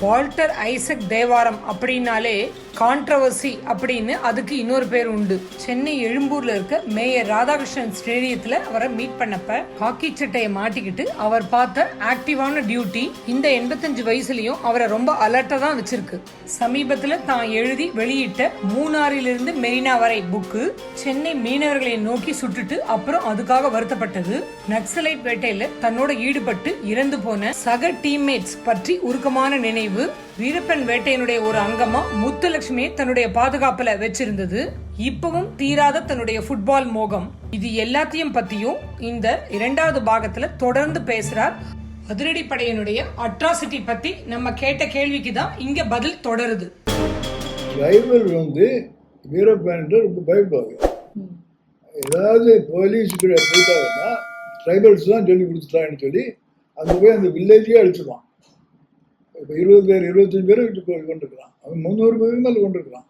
Walter Isaac Thevaram அப்படின்னாலே controversy அப்படின்னு அதுக்கு இன்னொரு பேர் உண்டு. சென்னை எழும்பூர்ல இருக்க மேயர் ராதாகிருஷ்ணன் ஸ்டேடியத்துல அவரை மீட் பண்ணப்ப ஹாக்கி சட்டையை மாட்டிக்கிட்டு அவர் பார்த்த ஆக்டிவான டியூட்டி இந்த எண்பத்தஞ்சு வயசுலயும் அவரை ரொம்ப அலர்ட்டா தான் வச்சிருக்கு. சமீபத்துல தான் எழுதி வெளியிட்ட மூணாறிலிருந்து மெரினா வரை புக்கு சென்னை மீனவர்களை நோக்கி சுட்டுட்டு அப்புறம் அதுக்காக வருத்தப்பட்டது. நக்சலைட் வேட்டையில தன்னோட ஈடுபட்டு இறந்து போன சக டீம்மேட்ஸ் பற்றி உருக்கமான நினைவு. வீரப்பன் வேட்டையினுடைய ஒரு அங்கமா முத்துலட்சுமியை தன்னுடைய பாதுகாப்புல வச்சிருந்தது. இப்பவும் தீராத தன்னுடைய ஃபுட்பால் மோகம். இது எல்லாத்தையும் பத்தியும் இந்த இரண்டாவது பாகத்துல தொடர்ந்து பேசுறார். அதிரடி படையினுடைய அட்ராசிட்டி பத்தி நம்ம கேட்ட கேள்விக்கு தான் இங்க பதில் தொடருது. ட்ரைபல் வந்து வீரப்பன் ரொம்ப பயப்படுவாங்க. ஏதாவது போலீஸ் போயிட்டாங்கன்னா ட்ரைபல்ஸ் தான் சொல்லி கொடுத்துட்டாங்கன்னு சொல்லி அங்கே போய் அந்த வில்லேஜே அழிச்சிடுவான் இப்போ இருபது பேர் இருபத்தஞ்சு பேர் வீட்டு கொண்டிருக்கிறான் அவன் முந்நூறு பேர் மேலே கொண்டிருக்கிறான்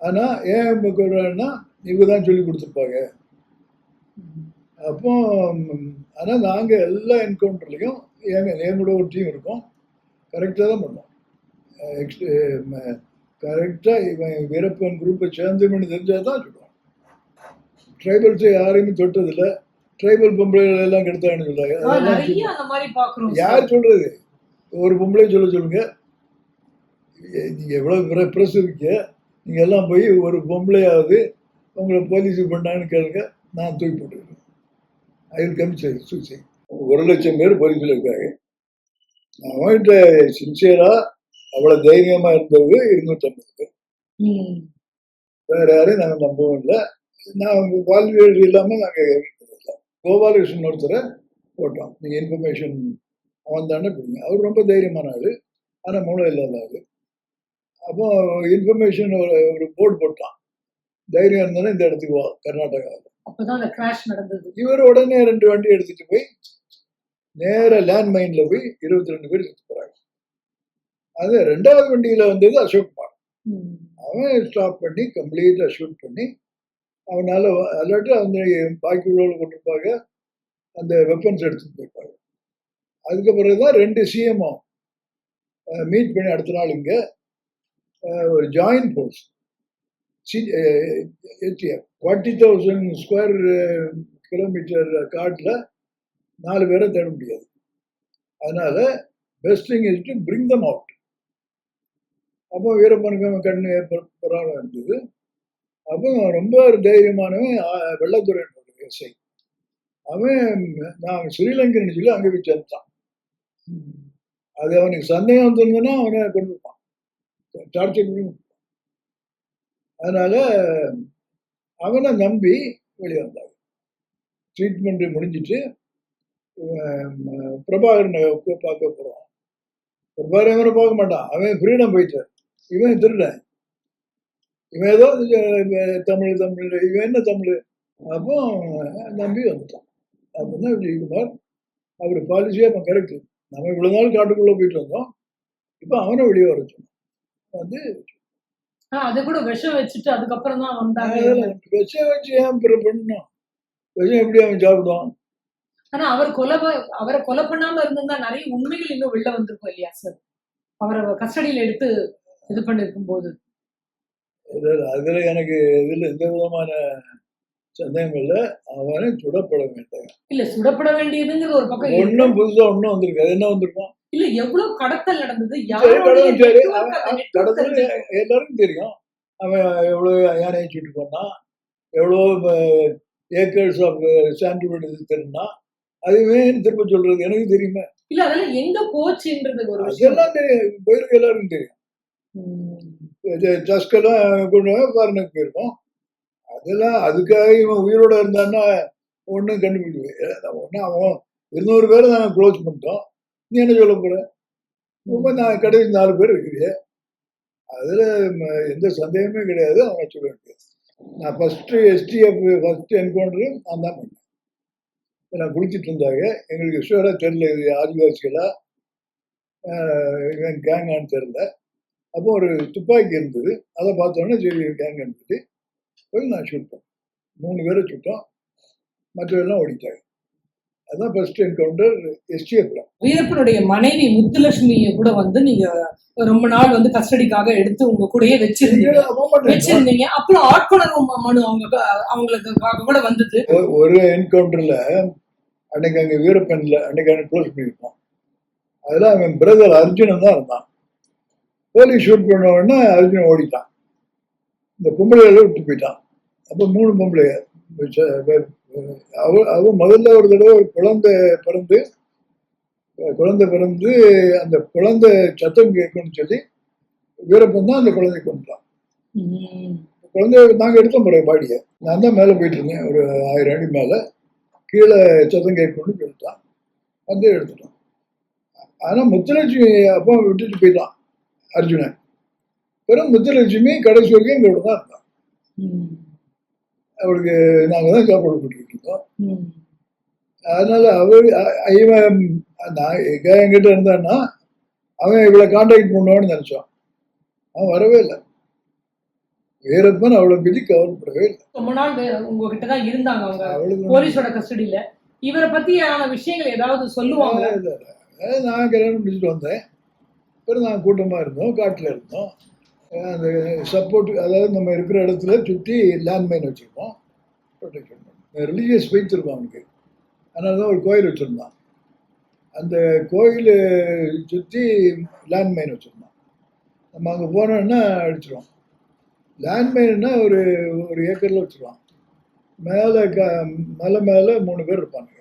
ஆனால் ஏன் கொள்றான்னா இவங்க தான் சொல்லி கொடுத்துருப்பாங்க. அப்போ ஆனால் நாங்கள் எல்லா என்கவுண்டர்லேயும் எங்க எங்களோட ஒரு டீம் இருக்கும். கரெக்டாக தான் பண்ணோம் கரெக்டாக இவன் வீரப்பன் குரூப்பை சேர்ந்துமனு தெரிஞ்சால் தான் சொல்லுவான் ட்ரைபல்ஸை யாரையுமே தொட்டதில்லை. ட்ரைபல் பொம்பளைகள் எல்லாம் கெடுத்தாங்கன்னு சொல்றாங்க. யார் சொல்றது? ஒரு பொம்பளை சொல்ல சொல்லுங்க. எ- நீங்க எவ்வளவு ப்ரெஸ் இருக்கீங்க நீங்க எல்லாம் போய் ஒரு பொம்பளையாவது உங்களை போலீஸ் பண்ணாங்கன்னு கேளுங்க நான் தூக்கி போட்டுருக்கேன் அது கம்மி சூசைட் ஒரு லட்சம் பேர் போலீஸில் இருக்காங்க. அவன்கிட்ட சின்சியரா அவ்வளவு தைரியமா இருந்தவங்க இருநூற்றம்பது பேர். வேற யாரையும் நாங்கள் நம்பவும் இல்லை நான் வால்வியர் இல்லாமல் நாங்கள் கோபாலகிருஷ்ணன் ஒருத்தரை போட்டோம். நீங்கள் இன்ஃபர்மேஷன் அவன் தானே பிடிங்க. அவர் ரொம்ப தைரியமான ஆள். ஆனால் மூளை இல்லாத ஆள். அப்போ இன்ஃபர்மேஷன் ஒரு ஒரு போர்டு போட்டான். தைரியம் இருந்தாலும் இந்த இடத்துக்கு வா கர்நாடகாவில் இவர் உடனே ரெண்டு வண்டி எடுத்துட்டு போய் நேர லேண்ட் மைன்ல போய் இருபத்தி ரெண்டு பேர் செத்து போறாங்க. அது ரெண்டாவது வண்டியில வந்தது அசோக் குமார். அவன் ஸ்டாப் பண்ணி கம்ப்ளீட்டாக ஷூட் பண்ணி அவனால அல்லாட்டி அந்த பாக்கி உள்ளவங்க கொண்டிருப்பாங்க அந்த வெப்பன்ஸ் எடுத்துட்டு போயிருப்பாங்க. அதுக்கு பிறகு தான் ரெண்டு சிஎம்ஓ மீட் பண்ணி அடுத்த நாள் இங்கே ஒரு joint force say forty thousand square kilometre காட்டில் நாலு பேரை தேட முடியாது. அதனால best thing is to bring them out அப்போ வீரப்பனுக்கு கண்ணு பரவாயில்ல இருந்தது. அப்போ ரொம்ப ஒரு தைரியமானவன் வெள்ளத்துறை எஸ்ஐ அவன் நான் ஸ்ரீலங்கன்னு சொல்லி அங்கே போய் சேர்ந்தான். அது அவனுக்கு சந்தேகம் வந்திருந்ததுன்னா அவனை கொண்டுப்பான் டார்ச்சர் பண்ணி அதனால அவனை நம்பி வெளியே வந்தாங்க ட்ரீட்மெண்ட் முடிஞ்சிட்டு பிரபாகரனை போய் பார்க்க போகிறான் பிரபாகரன் இவனை பார்க்க மாட்டான். அவன் ஃப்ரீடம் போயிட்டான். இவன் திருட. இவன் ஏதோ தமிழ் தமிழ் இவன் என்ன தமிழ்? அப்போ நம்பி வந்துட்டான். அப்படின்னா விஜயகுமார் அவர் பாலிசியாக அவன் கரெக்ட் நம்ம இவ்வளோ நாள் காட்டுக்குள்ளே போயிட்டு வந்தோம். இப்போ அவனை வெளியே வர சொன்னான் வந்து அது கூட விஷம் வச்சுட்டு அதுக்கப்புறம் தான் வந்தாங்க. விஷம் வச்சு ஏன் பிற- பண்ணணும்? விஷம் எப்படி அவன் சாப்பிடுவான்? ஆனா அவர் கொலை அவரை கொலை பண்ணாம இருந்திருந்தா நிறைய உண்மைகள் இன்னும் வெளில வந்திருக்கும் இல்லையா சார்? அவரை கஸ்டடியில எடுத்து இது பண்ணிருக்கும் போது. அதில் எனக்கு இதில் எந்த விதமான சந்தேகம் இல்லை அவனை சுடப்பட வேண்டாம். இல்ல சுடப்பட வேண்டியதுங்கிற ஒரு பக்கம் இருக்கு. ஒன்றும் புதுசாக ஒன்றும் வந்திருக்கு. அது என்ன வந்திருக்கும்? இல்ல எவ்வளவு கடத்தல் நடந்தது? network கடத்தல். எல்லாருக்கும் தெரியும். அவன் எவ்வளோ யானையை சுட்டு போனான்? எவ்வளோ ஏக்கர்ஸ் ஆஃப் சாண்டில்வுட் இது தெரியும்னா அதுவே திரும்ப சொல்றது? எனக்கு தெரியுமே. இல்ல அதெல்லாம் எங்க போச்சுன்றது ஒரு விஷயம். அதெல்லாம் தெரியும். போயிருக்க எல்லாருக்கும் தெரியும். டஸ்கெல்லாம் கொண்டு ஃபாரினுக்கு போயிருக்கோம். அதெல்லாம் அதுக்காக இவன் உயிரோட இருந்தான்னா ஒன்றும் கண்டுபிடிக்கல ஒன்று அவன் இருநூறு பேரை நாங்கள் க்ளோஸ் பண்ணிட்டோம். நீ என்ன சொல்ல போற? ரொம்ப நான் கடையில் நாலு பேர் இருக்கிறீங்க அதில் எந்த சந்தேகமே கிடையாது. அவனை சொல்ல வேண்டியது. நான் ஃபஸ்ட்டு எஸ்டிஎஃப் ஃபஸ்ட்டு என்கவுண்டரு நான் தான் பண்ணேன். நான் குளிச்சுட்டு இருந்தாங்க. எங்களுக்கு ஷுவராக தெரில இது ஆதிவாசிகளா? இவன் கேங்கான்னு தெரில அப்போ ஒரு துப்பாக்கி இருந்தது. அதை பார்த்தோன்னே சரி கேங்கான்னு இருந்துட்டு போய் நான் பண்ணேன் மூணு பேரை சுட்டோம் மற்றவெல்லாம் ஓடிட்டாங்க. அதான் ஃபர்ஸ்ட் என்கவுண்டர் எஸ்டிஎஃப்ல வீரப்பனுடைய மனைவி முத்துலட்சுமியை கூட வந்து நீங்க ரொம்ப நாள் வந்து கஸ்டடிக்காக எடுத்து உங்க கூடயே வச்சிருந்தீங்க. வச்சிருந்தீங்க. அப்புறம் ஆட்கொணர்வு மனு அவங்க அவங்களுக்கு கூட வந்தது. ஒரு என்கவுண்டர்ல அன்னைக்கு அங்க வீரப்பன்ல அன்னைக்கு அன்னைக்கு க்ளோஸ் பண்ணியிருப்போம். அதுல அவன் பிரதர் அர்ஜுனன் தான் இருந்தான். போலீஸ் ஷூட் பண்ண உடனே அர்ஜுனன் ஓடிட்டான். இந்த பொம்பளையில விட்டு போயிட்டான். அப்போ மூணு பொம்பளை அவ அவ முதல்ல ஒரு தடவை ஒரு குழந்தை பிறந்து குழந்தை பிறந்து அந்த குழந்தை சத்தம் கேட்கணும்னு சொல்லி வீரப்பன் தான் அந்த குழந்தை கொண்டுட்டான். குழந்தைய நாங்கள் எடுத்தோம் பிறகு பாடியை. நான் தான் மேலே போயிட்டு இருந்தேன் ஒரு ஆயிரம் அடி மேலே. கீழே சத்தம் கேட்கணும்னு கேட்டான் வந்து எடுத்துட்டோம் ஆனால் முத்துலட்சுமி அப்பா விட்டுட்டு போயிட்டான் அர்ஜுனன். பிறகு முத்துலட்சுமி கடைசி வரைக்கும் எங்களோட தான் இருந்தான். அவளுக்கு நாங்கள் தான் சாப்பாடு போட்டுக்கிட்டு இருந்தோம். அதனால அவள் அ- இவன் நான் எங்க என்கிட்ட இருந்தான்னா அவன் இவளை காண்டாக்ட் பண்ணுவான்னு நினச்சான். அவன் வரவே இல்லை. வீரப்பன் அவளை பற்றி கவலைப்படவே இல்லை. ரொம்ப நாள் உங்ககிட்ட தான் இருந்தாங்க அவங்க. போலீஸோட கஸ்டடியில. இவரை பத்தியான விஷயங்கள் ஏதாவது சொல்லுவாங்க? நான் கல்யாணம் முடிச்சுட்டு வந்தேன். அப்புறம் நான் கூட்டமாக இருந்தோம் காட்டில் இருந்தோம். அந்த சப்போர்ட் அதாவது நம்ம இருக்கிற இடத்துல சுற்றி லேண்ட்மைன் வச்சுருக்கோம். ப்ரொடெக்ஷன் ரிலீஜியஸ் ஃபெய்த் இருக்கும் அவனுக்கு. அதனால தான் ஒரு கோயில் வச்சுருந்தான். அந்த கோயில் சுற்றி லேண்ட்மைன் வச்சுருந்தான். நம்ம அங்கே போனோன்னா அடிச்சிடுவோம் லேண்ட்மைன்னா ஒரு ஒரு ஏக்கரில் வச்சுருவான். மேலே க மலை மேலே மூணு பேர் இருப்பானுங்க.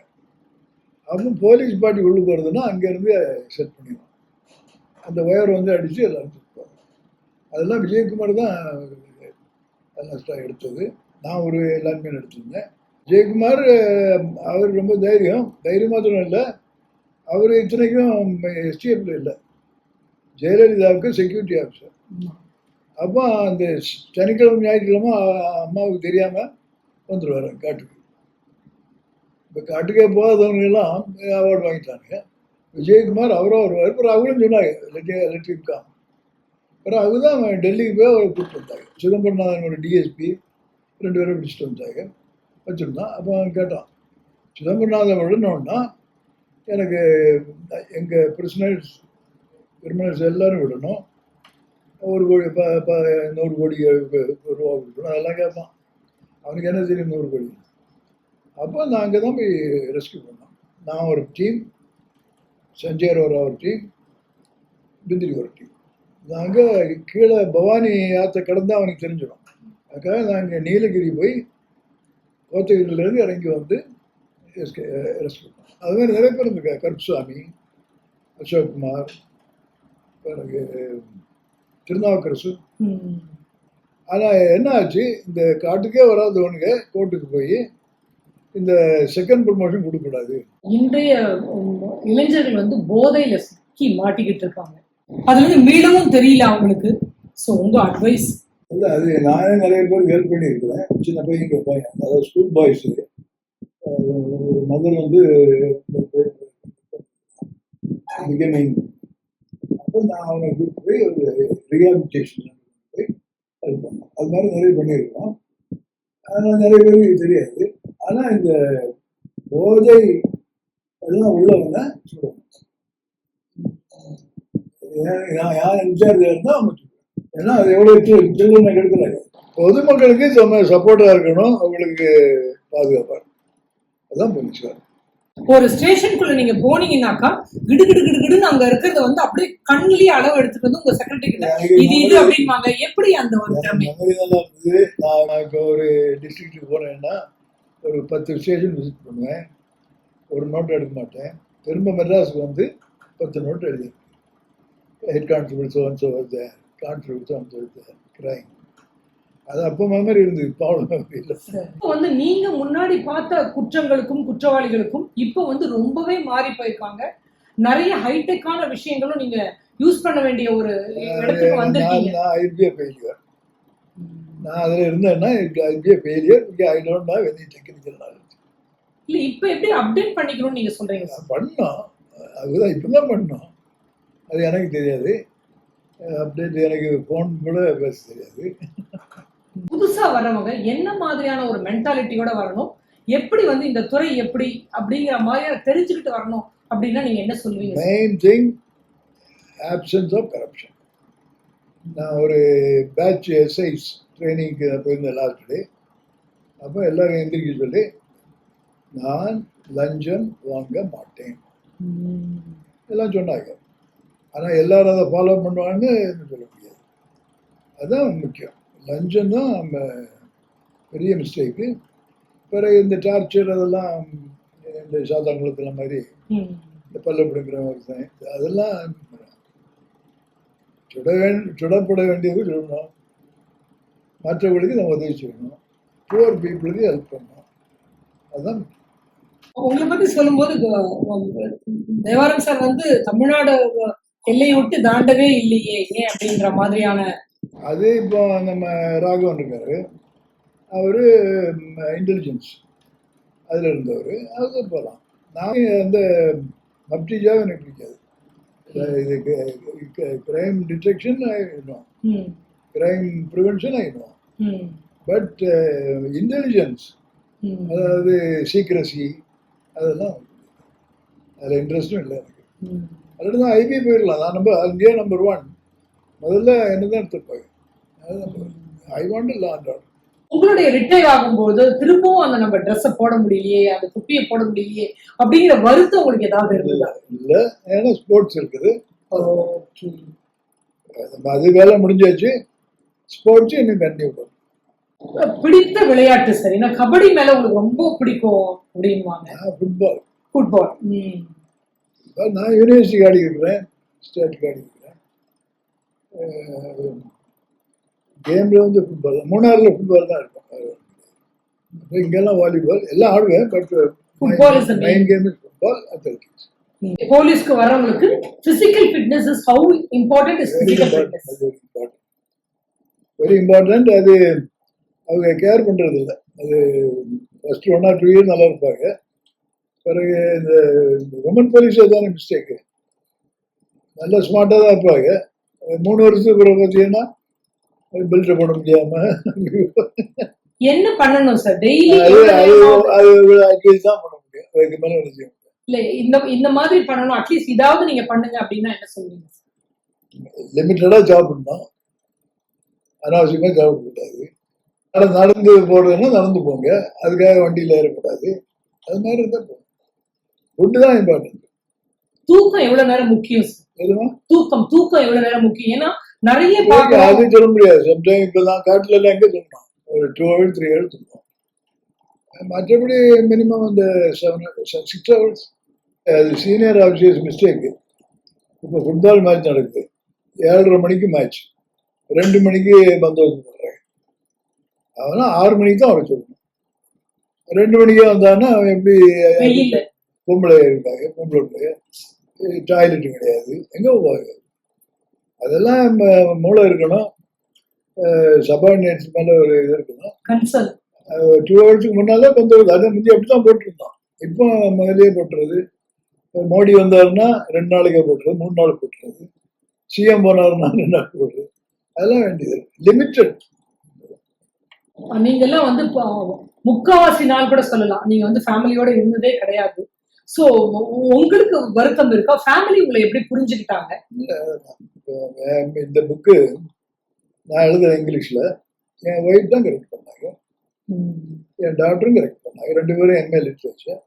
அவன் போலீஸ் பாட்டி உள்ளுக்கு வருதுன்னா அங்கேருந்து செட் பண்ணிடுவான். அந்த ஒயர் வந்து அடித்து எல்லாரும் அதெல்லாம் விஜயகுமார் தான் எடுத்தது. நான் ஒரு லேண்ட்மேன் எடுத்திருந்தேன். விஜயகுமார் அவர் ரொம்ப தைரியம். தைரியம் மாத்திரம் இல்லை. அவர் இத்தனைக்கும் எஸ்டிஎஃப்ல இல்லை. ஜெயலலிதாவுக்கு செக்யூரிட்டி ஆஃபீஸர் அப்போ அந்த சனிக்கிழமை ஞாயிற்றுக்கிழமை அம்மாவுக்கு தெரியாமல் வந்துடுவார் காட்டுக்கு. இப்போ காட்டுக்கே போகாதவங்க எல்லாம் அவார்டு வாங்கிட்டாங்க விஜயகுமார் அவரும் வருவார். அப்புறம் அவங்களும் சொன்னாங்க லெட்டி லெட்டிருக்கா அப்புறம் அவங்க தான் டெல்லிக்கு போய் அவரை கூப்பிட்டு வந்தாங்க. சிதம்பரநாதனோட டிஎஸ்பி ரெண்டு பேரும் பிடிச்சிட்டு வந்தாங்க. வச்சுருந்தான். அப்போ அவன் கேட்டான் சிதம்பரநாதன் விடணும்னா எனக்கு எங்கள் பிரிசனர்ஸ் கிரிமினல்ஸ் எல்லோரும் விடணும். ஒரு கோடி ப ப நூறு கோடி ரூபா கொடுக்கணும் அதெல்லாம் கேட்பான். அவனுக்கு என்ன தெரியும் நூறு கோடி? அப்போ நான் அங்கே தான் போய் ரெஸ்கியூ பண்ணோம் நான் ஒரு டீம் சஞ்சய் அரோரா ஒரு டீம் பிந்திரி ஒரு டீம் நாங்கள் கீழே பவானி ஆற்றை கடந்து அவனுக்கு தெரிஞ்சிடும். அதுக்காக நாங்கள் நீலகிரி போய் கோத்தகிரியிலேருந்து இறங்கி வந்து ரெஸ்க்யூ ரெஸ்க்யூ பண்ணோம். அது மாதிரி நிறைய பேர் இருந்திருக்கா கருப்புசாமி அசோக்குமார் பிறகு திருநாவுக்கரசு. ஆனால் என்ன ஆச்சு? இந்த காட்டுக்கே வராதவனுங்க கோர்ட்டுக்கு போய் இந்த செகண்ட் ப்ரமோஷன் கொடுக்கக்கூடாது. இன்றைய இளைஞர்கள் வந்து போதையில சிக்கி மாட்டிக்கிட்டு இருக்காங்க. அதுல இருந்து மீளவும் தெரியல அவங்களுக்கு. ஸோ உங்க அட்வைஸ் இல்லை அது நானே நிறைய பேர் ஹெல்ப் பண்ணியிருக்கிறேன். சின்ன பையன் பையன். அதாவது ஸ்கூல் பாய்ஸு ஒரு மதர் வந்து பிகமிங் அப்போ நான் அவனை கூப்பிட்டு போய் ஒரு ரீஹாபிலிட்டேஷன் போய் ஹெல்ப் பண்ணேன். அது மாதிரி நிறைய பண்ணியிருக்கோம். ஆனால் நிறைய பேருக்கு தெரியாது. ஆனால் இந்த போதை எல்லாம் உள்ளவங்க சொல்லுவாங்க யார் இன்சார்ஜ் இருந்தால் அவங்க. ஏன்னா அது எவ்வளோ சில்லுன்னு கெடுக்கிறாங்க பொதுமக்களுக்கு செம்ம சப்போர்ட்டாக இருக்கணும். அவங்களுக்கு பாதுகாப்பாக அதான் போலீஸ்கார் ஒரு ஸ்டேஷனுக்குள்ள நீங்க போனீங்கன்னாக்கா கிடு கிடு கிடு கிடுன்னு அங்க இருக்கிறத வந்து அப்படியே கண்ணிலேயே அளவு எடுத்துட்டு வந்து உங்க செக்ரட்டரி கிட்ட இது இது அப்படின்வாங்க எப்படி அந்த ஒரு திறமை? நான் இப்போ ஒரு டிஸ்ட்ரிக்ட்டுக்கு போனேன்னா ஒரு பத்து ஸ்டேஷன் விசிட் பண்ணுவேன். ஒரு நோட் எடுக்க மாட்டேன். திரும்ப மெட்ராஸுக்கு வந்து பத்து நோட் எழுதி head constable zone so constable zone so crime அது அப்போ மெமரி இருந்தது. இப்போ வந்து நீங்க முன்னாடி பார்த்த குற்றங்களுக்கும் குற்றவாளிகளுக்கும் இப்போ வந்து ரொம்பவே மாறி போயிருக்காங்க. நிறைய ஹைடெக்கான விஷயங்களும் நீங்க யூஸ் பண்ண வேண்டிய ஒரு இடத்துக்கு வந்திருக்கீங்க. நான் ஐபிஏ ஃபெயிலியர் நான் அதில் இருந்தேன்னா ஐபிஏ ஃபெயிலியர் இங்கே I don't have any technical knowledge இல்ல இப்போ எப்படி அப்டேட் பண்ணிக்கணும்னு நீங்க சொல்றீங்க நான் பண்ணோம். அதுதான் இப்போ தான் பண்ணோம். அது எனக்கு தெரியாது. அப்டேட் எனக்கு ஃபோன் கூட பேச தெரியாது. புதுசா வர்றவங்க என்ன மாதிரியான ஒரு மென்டாலிட்டியோட வரணும்? எப்படி வந்து இந்த துறை எப்படி? அப்படிங்கிற மாதிரி தெரிஞ்சுக்கிட்டு வரணும் அப்படின்னா நீங்க என்ன சொல்லுவீங்க? Main thing options of corruption நான் ஒரு பேட்ச் எஸ்ஐஸ் ட்ரைனிங்க்கு போயிருந்தேன் லாஸ்ட் டே அப்போ எல்லாரும் எந்திரிக்க சொல்லி நான் லஞ்சம் வாங்க மாட்டேன். எல்லாம் சொன்னாங்க. ஆனால் எல்லாரும் அதை ஃபாலோ பண்ணுவாங்கன்னு சொல்ல முடியாது அதுதான் முக்கியம் லஞ்சம் தான் நம்ம பெரிய மிஸ்டேக்கு பிறகு இந்த டார்ச்சர் அதெல்லாம் இந்த சாத்தாங்குளத்தில் மாதிரி. இந்த பல்ல பிடுங்குற ஒருத்தன் அதெல்லாம் சுட வேண் சுடப்பட வேண்டியது சொல்லணும் மற்றவர்களுக்கு நம்ம உதவி செய்யணும் புவர் பீப்புளுக்கு ஹெல்ப் பண்ணணும் அதுதான் உங்களை பத்தி சொல்லும்போது தேவாரம் சார் வந்து தமிழ்நாடு எல்லையை விட்டு தாண்டவே இல்லையே ஏன் அப்படின்ற மாதிரியான அது இப்போ நம்ம ராகவன் இருக்காரு. அவர் இன்டெலிஜென்ஸ் அதில் இருந்தவர். அது போகலாம் நான் அந்த மப்டிஜாவை எனக்கு பிடிக்காது. இது கிரைம் டிடெக்ஷன் ஆயிடும் ம், கிரைம் ப்ரிவென்ஷன் ஆயிடும் ம், பட் இன்டெலிஜென்ஸ் அதாவது சீக்ரஸி அதெல்லாம் அதில் இன்ட்ரெஸ்டும் இல்லை எனக்கு. அதில் தான் ஐபி போயிடலாம். நான் நம்ப அங்கேயே நம்பர் ஒன் முதல்ல என்ன தான் எடுத்துப்பாங்க I want law and order உங்களுடைய ரிட்டையர் ஆகும்போது திரும்பவும் அந்த நம்ம ட்ரெஸ்ஸை போட முடியலையே அந்த குப்பியை போட முடியலையே அப்படிங்கிற வருத்தம் உங்களுக்கு ஏதாவது இருந்ததா? இல்லை. ஏன்னா ஸ்போர்ட்ஸ் இருக்குது. அது வேலை முடிஞ்சாச்சு. ஸ்போர்ட்ஸ் இன்னும் கண்டினியூ பண்ணும் பிடித்த விளையாட்டு சார். ஏன்னா கபடி மேல உங்களுக்கு ரொம்ப பிடிக்கும் அப்படின்வாங்க ஃபுட்பால் ஃபுட்பால் ம். நான் யூனிவர்சிட்டிக்கு ஆடி இருக்கிறேன். ஸ்டேட்டுக்கு ஆடி இருக்கிறேன். கேமில் வந்து ஃபுட்பால் மூணாறில் ஃபுட்பால் தான் இருக்கும். இங்கெல்லாம் வாலிபால் எல்லாம் ஆடுவேன் but. Main game is football athletics போலீஸ்க்கு வரவங்களுக்கு physical fitness is how important is very physical fitness very important அது அவங்க கேர் பண்ணுறது இல்லை அது first one or two year நல்லா இருப்பாங்க. பிறகு இந்த உமன் போலீஸ் தானே மிஸ்டேக்கு நல்ல ஸ்மார்ட்டாக தான் இருப்பாங்க. மூணு வருஷத்துக்கு பிறகு பார்த்தீங்கன்னா பெல்ட்டை போட முடியாமல் என்ன பண்ணணும் சார் டெய்லி தான் பண்ண முடியும். அதுக்கு மேலே முடியும்? இல்ல இந்த இந்த மாதிரி பண்ணணும். அட்லீஸ்ட் இதாவது நீங்க பண்ணுங்க அப்படின்னா என்ன சொல்லுவீங்க லிமிட்டடாக சாப்பிடணும் அனாவசியமாக சாப்பிடக்கூடாது ஆனால் நடந்து போடுறதுன்னா நடந்து போங்க. அதுக்காக வண்டியில் ஏறக்கூடாது. அது மாதிரி இருந்தால் ஃபுட்டு தான் இம்பார்ட்டன்ட் தூக்கம் எவ்வளவு நேரம் முக்கியம் தூக்கம் தூக்கம் எவ்வளவு நேரம் முக்கியம்? ஏன்னா நிறைய அது சொல்ல முடியாது. சம்டைம் இப்போ தான் காட்டில் எல்லாம் எங்கே சொல்லணும் ஒரு டூ ஹவர்ஸ் த்ரீ ஹவர்ஸ் சொல்லணும் மற்றபடி மினிமம் அந்த செவன் சிக்ஸ் ஹவர்ஸ் அது சீனியர் ஆஃபீஸர்ஸ் மிஸ்டேக்கு இப்போ ஃபுட்பால் மேட்ச் நடக்குது. ஏழரை மணிக்கு மேட்ச் ரெண்டு மணிக்கு பந்தோபஸ்து பண்ணுறாங்க அவனா ஆறு மணிக்கு தான் வர சொல்லணும். ரெண்டு மணிக்கு வந்தான்னா அவன் எப்படி பொம்பளை இருக்காங்க பொம்பளை பிள்ளைங்க. டாய்லெட் கிடையாது. எங்கே போவாங்க? அதெல்லாம் ம- மூளை இருக்கணும். சபார்டினேட்ஸ் மேலே ஒரு இது இருக்கணும். டூ ஹவர்ஸுக்கு முன்னாலே பந்தோபஸ்து அதை முந்தைய அப்படி தான் போட்டிருந்தோம். இப்போ முதல்லயே போட்டுறது மோடி வந்தாருன்னா ரெண்டு நாளைக்கு போட்டுறது மூணு நாள் போட்டுறது சிஎம் போனாருன்னா ரெண்டு நாள் போட்டுறது அதெல்லாம் வேண்டியது லிமிட்டட் நீங்க எல்லாம் வந்து முக்காவாசி நாள் கூட சொல்லலாம். நீங்க வந்து ஃபேமிலியோட இருந்ததே கிடையாது. சோ உங்களுக்கு வருத்தம் இருக்கா? ஃபேமிலி உங்களை எப்படி புரிஞ்சுக்கிட்டாங்க? இந்த புக்கு நான் எழுதுறேன் இங்கிலீஷில் என் ஒய்ஃப் தான் கரெக்ட் பண்ணாங்க. என் டாக்டரும் கரெக்ட் பண்ணாங்க. ரெண்டு பேரும் எம்ஏ லிட்ரேச்சர்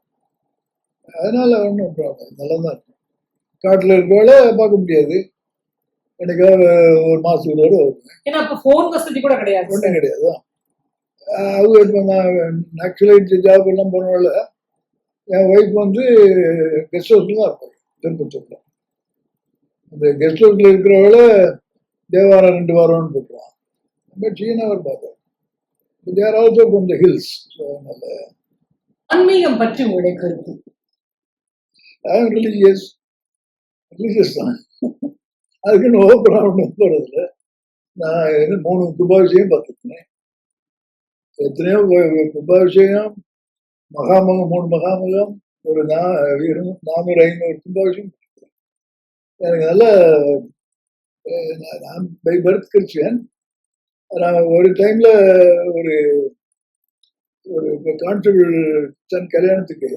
அதனால ஒன்றும் ப்ராப்ளம் நல்லா தான் இருக்கும் காட்டில் இருக்கவள பார்க்க முடியாது. எனக்காக ஒரு மாதத்துக்கு ஒரு வருவேன். ஏன்னா அப்ப போன் வசதி கூட கிடையாது. ஒன்றும் கிடையாது. அவங்க இப்போ நான் நக்சலைட் ஜாப் எல்லாம் போனவள என் ஒய்ஃப் வந்து கெஸ்ட் ஹவுஸில் தான் இருப்பாங்க திருப்பத்தூரில். அந்த கெஸ்ட் ஹவுஸில் இருக்கிறவள தேவாரம் ரெண்டு வாரம்னு போட்டுருவான் பட் சீனாவர் பார்த்தேன் there also from the hills so அதனால. ஆன்மீகம் பற்றி உங்களுடைய கருத்து? ஐம் ரிலீஜியஸ் ரிலீஜியஸ் தான். அதுக்குன்னு ஓப்பனாக ஒன்றும் போகிறதில்ல நான் மூணு கும்பாபிஷேகம் பார்த்துருக்கேன். எத்தனையோ கும்பாபிஷேகம் மகாமகம் மூணு மகாமகம் ஒரு நா நானூறு ஐநூறு பார்த்திருக்கேன். எனக்கு நல்ல நான் பை பர்த் கிறிஸ்டியன். நான் ஒரு டைமில் ஒரு ஒரு கான்ஸ்டபிள் தன் கல்யாணத்துக்கு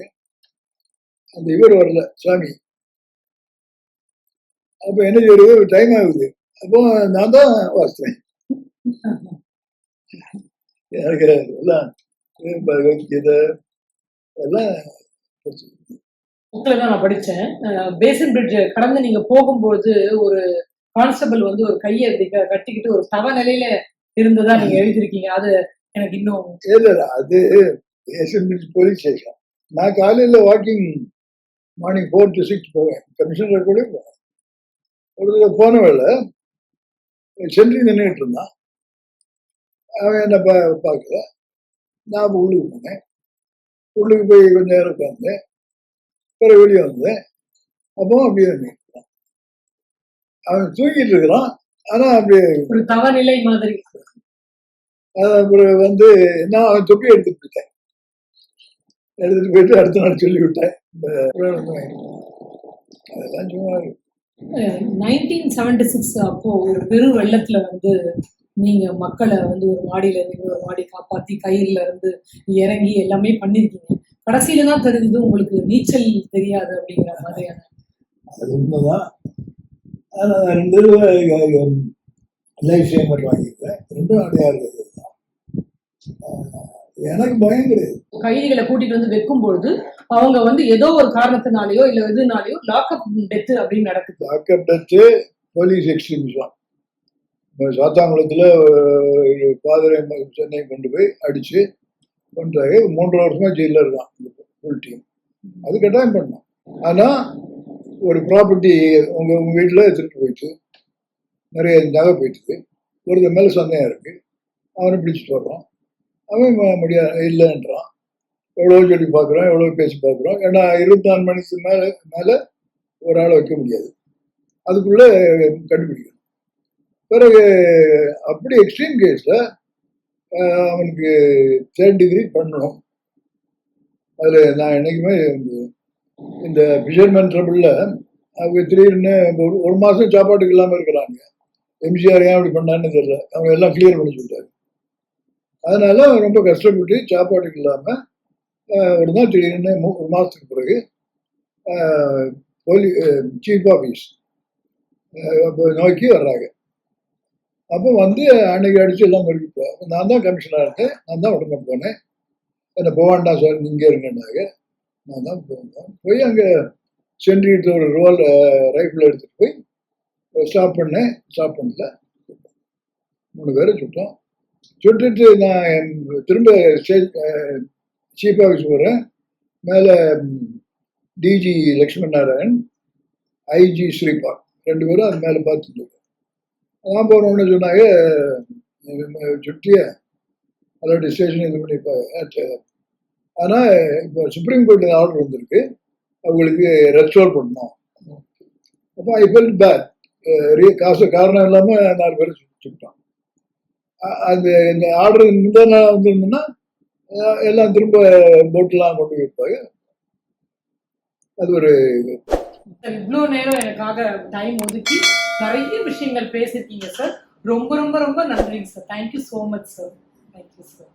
அந்த இவர் வரல சாமி அப்ப என்ன செய்யறது? டைம் ஆகுது. அப்போ நான் தான் வாசித்தேன். எனக்கு எல்லாம் பகவத்கீதை? எல்லாம் புக்ல தான் நான் படிச்சேன். பேசன் பிரிட்ஜ் கடந்து நீங்க போகும்போது ஒரு கான்ஸ்டபிள் வந்து ஒரு கையை இப்படி கட்டிக்கிட்டு ஒரு தவ நிலையில இருந்ததா நீங்க எழுதிருக்கீங்க அது எனக்கு இன்னும் இல்ல அது எஸ்எம்பிசி போலீஸ் ஸ்டேஷன் நான் காலையில walking morning four to six போவேன். கமிஷனர் கூட போவேன் ஒரு தடவை போன வேலை சென்ட்ரி நின்றுட்டு இருந்தான். அவன் என்ன பா பார்க்கல. நான் உள்ளுக்கு போனேன். உள்ளுக்கு போய் கொஞ்ச நேரம் உட்காந்தேன் பிறகு வெளியே வந்தேன் அப்போ அப்படியே நின்னுட்டான். அவன் தூங்கிட்டு இருக்கிறான். ஆனா அப்படியே ஒரு தவ நிலை மாதிரி அப்புறம் வந்து நான் அவன் தொப்பி எடுத்துட்டு போயிட்டேன். எடுத்துட்டு போயிட்டு அடுத்த நாள் சொல்லி விட்டேன் இந்த அதெல்லாம் சும்மா நைன்டீன் செவன்டி சிக்ஸ் அப்போ ஒரு பெரு வெள்ளத்துல வந்து நீங்க மக்களை வந்து ஒரு மாடியில இருந்து ஒரு மாடி காப்பாத்தி கயிறுல இருந்து இறங்கி எல்லாமே பண்ணிருக்கீங்க. கடைசியில தான் தெரிஞ்சது உங்களுக்கு நீச்சல் தெரியாது அப்படிங்கிற மாதிரியான. அது உண்மைதான். ரெண்டு லைஃப் வாங்கியிருக்கேன். ரெண்டும் தான். ஆஹ் எனக்கு பயம் கிடையாது. கைதிகளை கூட்டிட்டு வந்து வைக்கும் பொழுது அவங்க வந்து ஏதோ ஒரு காரணத்தினாலயோ இல்ல எதுனாலயோ லாக்அப் டெத் அப்படின்னு நடக்குது. லாக்அப் டச்சு போலீஸ் எக்ஸ்ட்ரீமிசம் சாத்தாங்குளத்தில் பாதிரை சென்னை கொண்டு போய் அடித்து கொண்டாங்க மூன்றரை வருஷமாக ஜெயிலில் இருக்கான் ஃபுல் டீம் அது கட்டாயம் பண்ணோம் ஆனால் ஒரு ப்ராப்பர்ட்டி உங்கள் உங்கள் வீட்டில் திருட்டு போயிட்டு நிறைய நகை போயிட்டு ஒருத்தர் மேலே சந்தேகம் இருக்குது அவனை பிடிச்சிட்டு வர்றான் அவன் முடியாது இல்லைன்றான். எவ்வளோ சொல்லி பார்க்குறோம் எவ்வளோ பேசி பார்க்குறோம் ஏன்னா இருபத்தி நாலு மணிக்கு மேலே மேலே ஒரு ஆளை வைக்க முடியாது. அதுக்குள்ளே கண்டுபிடிக்கும் பிறகு அப்படி எக்ஸ்ட்ரீம் கேஸில் அவனுக்கு தேர்ட் டிகிரி பண்ணணும். அதில் நான் என்றைக்குமே இந்த- ஃபிஷர்மேன் ட்ரபிளில் அவங்க திடீர்னு ஒரு ஒரு மாதம் சாப்பாட்டுக்கு இல்லாமல் இருக்கிறாங்க. எம்ஜிஆர் ஏன் அப்படி பண்ணான்னு தெரியல. அவங்க எல்லாம் கிளியர் பண்ணி சொல்லிட்டாரு. அதனால ரொம்ப கஷ்டப்பட்டு சாப்பாட்டுக்கு இல்லாமல் ஒரு நாள் திடீர்னு மூ- ஒரு மாதத்துக்கு பிறகு போலீ சீஃப் ஆஃபீஸ் நோக்கி வர்றாங்க. அப்போ வந்து அன்னைக்கு அடித்து எல்லாம் மறுக்கிட்டோம் நான் தான் கமிஷனாக இருந்தேன். நான் தான் உடனே போனேன். என்ன போவாண்டா சார் இங்கே இருங்கன்னாங்க. நான் தான் போனேன். போய் அங்கே சென்றிட்டு ஒரு ரோல் ரைஃபிள் எடுத்துகிட்டு போய் ஸ்டாப் பண்ணேன். ஸ்டாப் பண்ணல. மூணு பேரை சுட்டோம். சுட்டுட்டு நான் என் திரும்ப சீஃப் ஆஃபீஸ் போகிறேன் மேலே டிஜி லக்ஷ்மண் நாராயண் ஐஜி ஸ்ரீபா ரெண்டு பேரும் அது மேலே பார்த்துட்டு அதான் போனோன்னு சொன்னாங்க சுட்டியை அதோடைய ஸ்டேஷன் இது பண்ணி ஆனால் இப்போ சுப்ரீம் கோர்ட்டில் ஆர்டர் வந்திருக்கு. அவங்களுக்கு ரெஸ்டோர் பண்ணணும். அப்போ ஐ ஃபெல்ட் பேட் காசு காரணம் இல்லாமல் நாலு பேர் சுட்டோம் அது இந்த ஆர்டர் இந்த நாள் வந்திருந்ததுன்னா எல்லாம் திரும்ப போட்டெலாம் கொண்டு போய் வைப்பாங்க அது ஒரு இவ்வளோ நேரம் எனக்காக டைம் ஒதுக்கி நிறைய விஷயங்கள் பேசியிருக்கீங்க சார் ரொம்ப ரொம்ப ரொம்ப நன்றிங்க sir thank you so much sir thank you sir